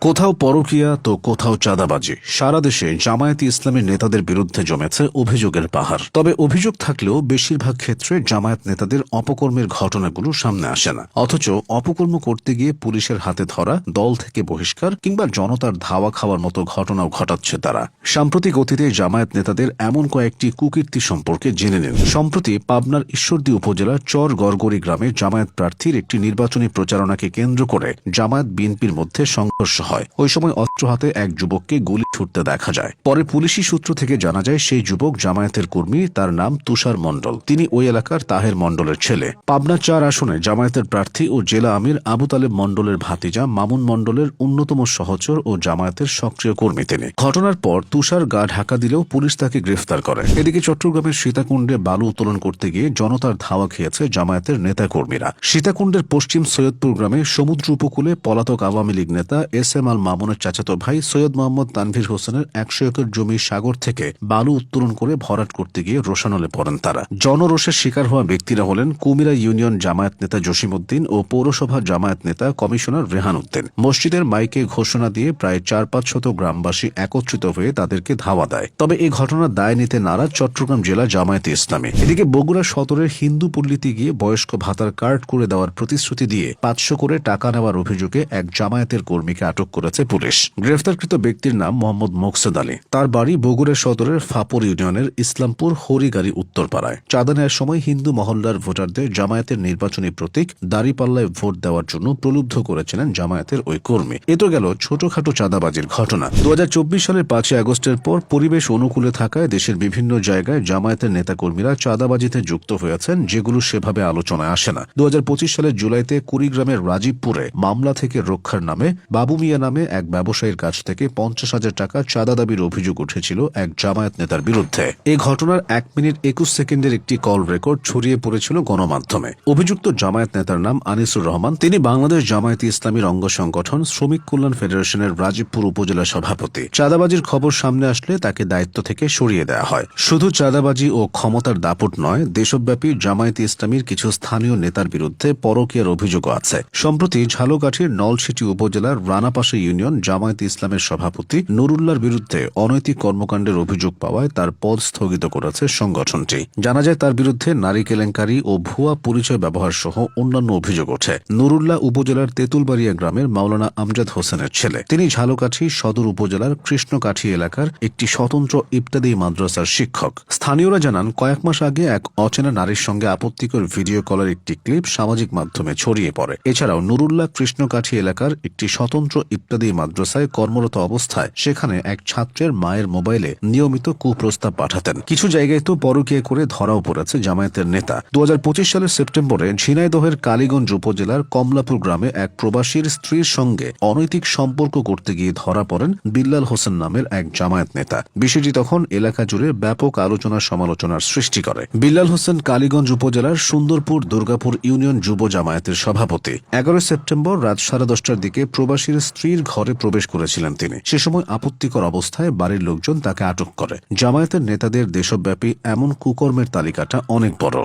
কোথাও পরকিয়া তো কোথাও চাঁদাবাজি। সারা দেশে জামায়াতি ইসলামের নেতাদের বিরুদ্ধে জমেছে অভিযোগের পাহাড়। তবে অভিযোগ থাকলেও বেশিরভাগ ক্ষেত্রে জামায়াত নেতাদের অপকর্মের ঘটনাগুলো সামনে আসে না। অথচ অপকর্ম করতে গিয়ে পুলিশের হাতে ধরা, দল থেকে বহিষ্কার কিংবা জনতার ধাওয়া খাওয়ার মতো ঘটনাও ঘটাচ্ছে তারা। সাম্প্রতিক অতীতে জামায়াত নেতাদের এমন কয়েকটি কুকীর্তি সম্পর্কে জেনে নিন। সম্প্রতি পাবনার ঈশ্বরদী উপজেলার চর গড়গড়ি গ্রামে জামায়াত প্রার্থীর একটি নির্বাচনী প্রচারণাকে কেন্দ্র করে জামায়াত বিএনপির মধ্যে সংঘর্ষ হয়। ওই সময় অস্ত্র হাতে এক যুবককে গুলি ছুটতে দেখা যায়। পরে পুলিশি সূত্র থেকে জানা যায়, সেই যুবক জামায়াতের কর্মী, তার নাম তুষার মণ্ডল। তিনি ওই এলাকার তাহের মণ্ডলের ছেলে। পাবনা চার আসনে জামায়াতের প্রার্থী ও জেলা আমির আবু তালেব মণ্ডলের ভাতিজা মামুন মণ্ডলের অন্যতম সহচর ও জামায়াতের সক্রিয় কর্মী তিনি। ঘটনার পর তুষার গা ঢাকা দিলেও পুলিশ তাকে গ্রেফতার করে। এদিকে চট্টগ্রামের সীতাকুণ্ডে বালু উত্তোলন করতে গিয়ে জনতার ধাওয়া খেয়েছে জামায়াতের নেতাকর্মীরা। সীতাকুণ্ডের পশ্চিম সৈয়দপুর গ্রামে সমুদ্র উপকূলে পলাতক আওয়ামী লীগ নেতা এস এম আল মামুনের চাচাতো ভাই সৈয়দ মোহাম্মদ তানভীর হোসেনের একশো একর জমি সাগর থেকে বালু উত্তোলন করে ভরাট করতে গিয়ে রোশানলে পড়েন তারা। জনরোষের শিকার হওয়া ব্যক্তিরা হলেন কুমিরা ইউনিয়ন জামায়াত নেতা জসিমউদ্দিন ও পৌরসভা জামায়াত নেতা কমিশনার রেহান উদ্দিন। মসজিদের মাইকে ঘোষণা দিয়ে প্রায় চার পাঁচ শত গ্রামবাসী একত্রিত হয়ে তাদেরকে ধাওয়া দেয়। তবে এই ঘটনার দায় নিতে নারাজ চট্টগ্রাম জেলা জামায়াতে ইসলামী। এদিকে বগুড়া সদরের হিন্দু পল্লীতে গিয়ে বয়স্ক ভাতার কার্ড করে দেওয়ার প্রতিশ্রুতি দিয়ে পাঁচশো করে টাকা নেওয়ার অভিযোগে এক জামায়াতের কর্মীকে আটক করেছে পুলিশ। গ্রেফতারকৃত ব্যক্তির নাম মোহাম্মদ মোকসেদ আলী। তার বাড়ি বগুড়া সদরের ফাপুর ইউনিয়নের ইসলামপুর হরিগাড়ি উত্তরপাড়ায়। চাঁদা নেওয়ার সময় হিন্দু মহল্লার ভোটারদের জামায়াতের নির্বাচনী প্রতীক দাঁড়িপাল্লায় ভোট দেওয়ার জন্য প্রলুব্ধ করেছিলেন জামায়াতের ওই কর্মী। এ তো গেল ছোটখাটো চাঁদাবাজির ঘটনা। দু হাজার চব্বিশ সালের পাঁচই আগস্টের পর পরিবেশ অনুকূলে থাকায় দেশের বিভিন্ন জায়গায় জামায়াতের নেতাকর্মীরা চাঁদাবাজিতে যুক্ত হয়েছেন, যেগুলো সেভাবে আলোচনায় আসে না। দু হাজার পঁচিশ সালের জুলাইতে কুড়িগ্রামের রাজীবপুরে মামলা থেকে রক্ষার নামে বাবু মিয়া নামে এক ব্যবসায়ীর কাছ থেকে পঞ্চাশ হাজার টাকা চাঁদা দাবির অভিযোগ উঠেছিল এক জামায়াত নেতার বিরুদ্ধে। এই ঘটনার এক মিনিট একুশ সেকেন্ডের একটি কল রেকর্ড ছড়িয়ে পড়েছিল গণমাধ্যমে। অভিযুক্ত জামায়াত নেতার নাম আনিসুর রহমান। তিনি বাংলাদেশ জামায়াতে ইসলামীর অঙ্গ সংগঠন শ্রমিক কল্যাণ ফেডারেশনের রাজীবপুর উপজেলা সভাপতি। চাঁদাবাজির খবর সামনে আসলে তাকে দায়িত্ব থেকে সরিয়ে দেওয়া হয়। শুধু চাঁদাবাজি ও ক্ষমতার দাপট নয়, দেশব্যাপী জামায়াতে ইসলামীর কিছু স্থানীয় নেতার বিরুদ্ধে পরকীয়ার অভিযোগ আছে। সম্প্রতি ঝালকাঠির নলছিটি উপজেলার রানাপাশা ইউনিয়ন, জামায়াতে ইসলামের সভাপতি নুরুল্লাহর বিরুদ্ধে অনৈতিক কর্মকাণ্ডের অভিযোগ পাওয়ায় তার পদ স্থগিত করেছে সংগঠনটি। জানা যায়, তার বিরুদ্ধে নারী কেলেঙ্কারি ও ভুয়া পরিচয় ব্যবহার সহ অন্যান্য অভিযোগ ওঠে। নুরুল্লাহ উপজেলার তেঁতুলবাড়িয়া গ্রামের মাওলানা আমজাদ হোসেনের ছেলে। তিনি ঝালকাঠি সদর উপজেলার কৃষ্ণকাঠি এলাকার একটি স্বতন্ত্র ইবতাদি মাদ্রাসার শিক্ষক। স্থানীয়রা জানান, কয়েক মাস আগে এক অচেনা নারীর সঙ্গে আপত্তিকর ভিডিও কলের একটি ক্লিপ সামাজিক মাধ্যমে ছড়িয়ে পড়ে। এছাড়াও নুরুল্লাহ কৃষ্ণকাঠি এলাকার একটি স্বতন্ত্র ইবতাদি মাদ্রাসায় কর্মরত অবস্থায় সেখানে এক ছাত্রের মায়ের মোবাইলে নিয়মিত কুপ্রস্তাব পাঠাতেন। কিছু জায়গায় তো পরকীয়া করে ধরাও পড়েছে জামায়াতের নেতা। দু সালের সেপ্টেম্বরে ঝিনাইদহের কালীগঞ্জ উপজেলার কমলাপুর গ্রামে এক প্রবাসীর স্ত্রীর সঙ্গে অনৈতিক সম্পর্ক করতে গিয়ে ধরা পড়েন বিল্লাল হোসেন নামের এক জামায়াত নেতা। বিষয়টি তখন এলাকা জুড়ে ব্যাপক আলোচনা সমালোচনার সৃষ্টি করে। বিল্লাল হোসেন কালীগঞ্জ উপজেলার সুন্দরপুর দুর্গাপুর ইউনিয়ন যুব জামায়াতের সভাপতি। এগারোই সেপ্টেম্বর রাত সাড়ে দশটার দিকে প্রবাসীর স্ত্রীর ঘরে প্রবেশ করেছিলেন তিনি। সে সময় আপত্তিকর অবস্থায় বাড়ির লোকজন তাকে আটক করে। জামায়াতের নেতাদের দেশব্যাপী এমন কুকর্মের তালিকাটা অনেক বড়।